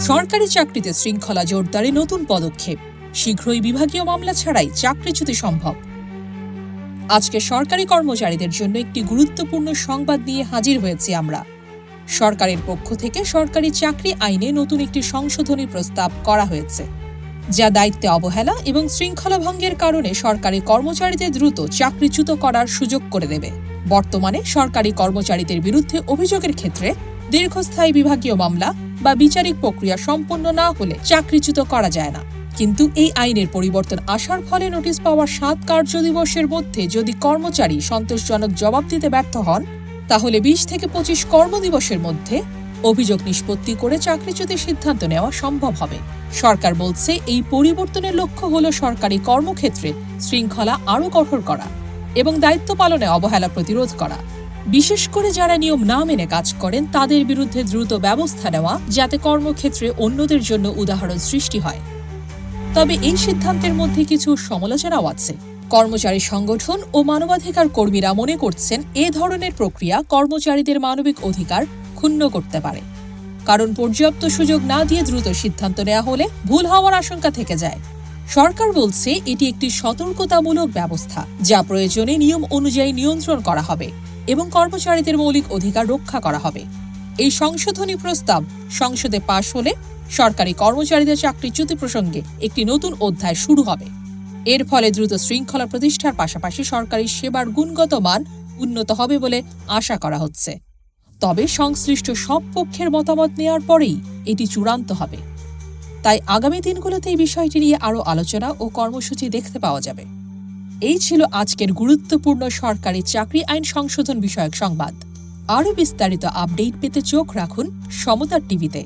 সরকারি চাকরিতে শৃঙ্খলা জোরদারে নতুন পদক্ষেপ। শীঘ্রই বিভাগীয় মামলা ছাড়াই চাকরিচ্যুতি সম্ভব। আজকে সরকারি কর্মচারীদের জন্য একটি গুরুত্বপূর্ণ সংবাদ নিয়ে হাজির হয়েছি আমরা। সরকারের পক্ষ থেকে সরকারি চাকরি আইনে নতুন একটি সংশোধনী প্রস্তাব করা হয়েছে, যা দায়িত্বে অবহেলা এবং শৃঙ্খলা ভঙ্গের কারণে সরকারি কর্মচারীদের দ্রুত চাকরিচ্যুত করার সুযোগ করে দেবে। বর্তমানে সরকারি কর্মচারীদের বিরুদ্ধে অভিযোগের ক্ষেত্রে দীর্ঘস্থায়ী বিভাগীয় মামলা বা বিচারিক প্রক্রিয়া সম্পন্ন না হলে চাকরিচ্যুত করা যায় না। কিন্তু এই আইনের পরিবর্তন আসার ফলে নোটিশ পাওয়ার সাত কার্য দিবসের মধ্যে যদি কর্মচারী সন্তোষজনক জবাব দিতে ব্যর্থ হন, তাহলে বিশ থেকে পঁচিশ কর্মদিবসের মধ্যে অভিযোগ নিষ্পত্তি করে চাকরিচ্যুতির সিদ্ধান্ত নেওয়া সম্ভব হবে। সরকার বলছে এই পরিবর্তনের লক্ষ্য হল সরকারি কর্মক্ষেত্রে শৃঙ্খলা আরও কঠোর করা এবং দায়িত্ব পালনে অবহেলা প্রতিরোধ করা। বিশেষ করে যারা নিয়ম না মেনে কাজ করেন, তাদের বিরুদ্ধে দ্রুত ব্যবস্থা নেওয়া যাতে কর্মক্ষেত্রে অন্যদের জন্য উদাহরণ সৃষ্টি হয়। তবে এই সিদ্ধান্তের মধ্যে কিছু সমালোচনাও আছে। কর্মচারী সংগঠন ও মানবাধিকার কর্মীরা মনে করছেন, এ ধরনের প্রক্রিয়া কর্মচারীদের মানবিক অধিকার ক্ষুণ্ণ করতে পারে। কারণ পর্যাপ্ত সুযোগ না দিয়ে দ্রুত সিদ্ধান্ত নেওয়া হলে ভুল হওয়ার আশঙ্কা থেকে যায়। সরকার বলছে এটি একটি সতর্কতামূলক ব্যবস্থা, যা প্রয়োজনে নিয়ম অনুযায়ী নিয়ন্ত্রণ করা হবে এবং কর্মচারীদের মৌলিক অধিকার রক্ষা করা হবে। এই সংশোধনী প্রস্তাব সংসদে পাশ হলে সরকারি কর্মচারীদের চাকরিচ্যুতি প্রসঙ্গে একটি নতুন অধ্যায় শুরু হবে। এর ফলে দ্রুত শৃঙ্খলা প্রতিষ্ঠার পাশাপাশি সরকারি সেবার গুণগত মান উন্নত হবে বলে আশা করা হচ্ছে। তবে সংশ্লিষ্ট সব পক্ষের মতামত নেওয়ার পরেই এটি চূড়ান্ত হবে। তাই আগামী দিনগুলোতে এই বিষয়টি নিয়ে আরও আলোচনা ও কর্মসূচি দেখতে পাওয়া যাবে। এই ছিল আজকের গুরুত্বপূর্ণ সরকারি চাকরি আইন সংশোধন বিষয়ক সংবাদ। আরও বিস্তারিত আপডেট পেতে চোখ রাখুন সমতার টিভিতে।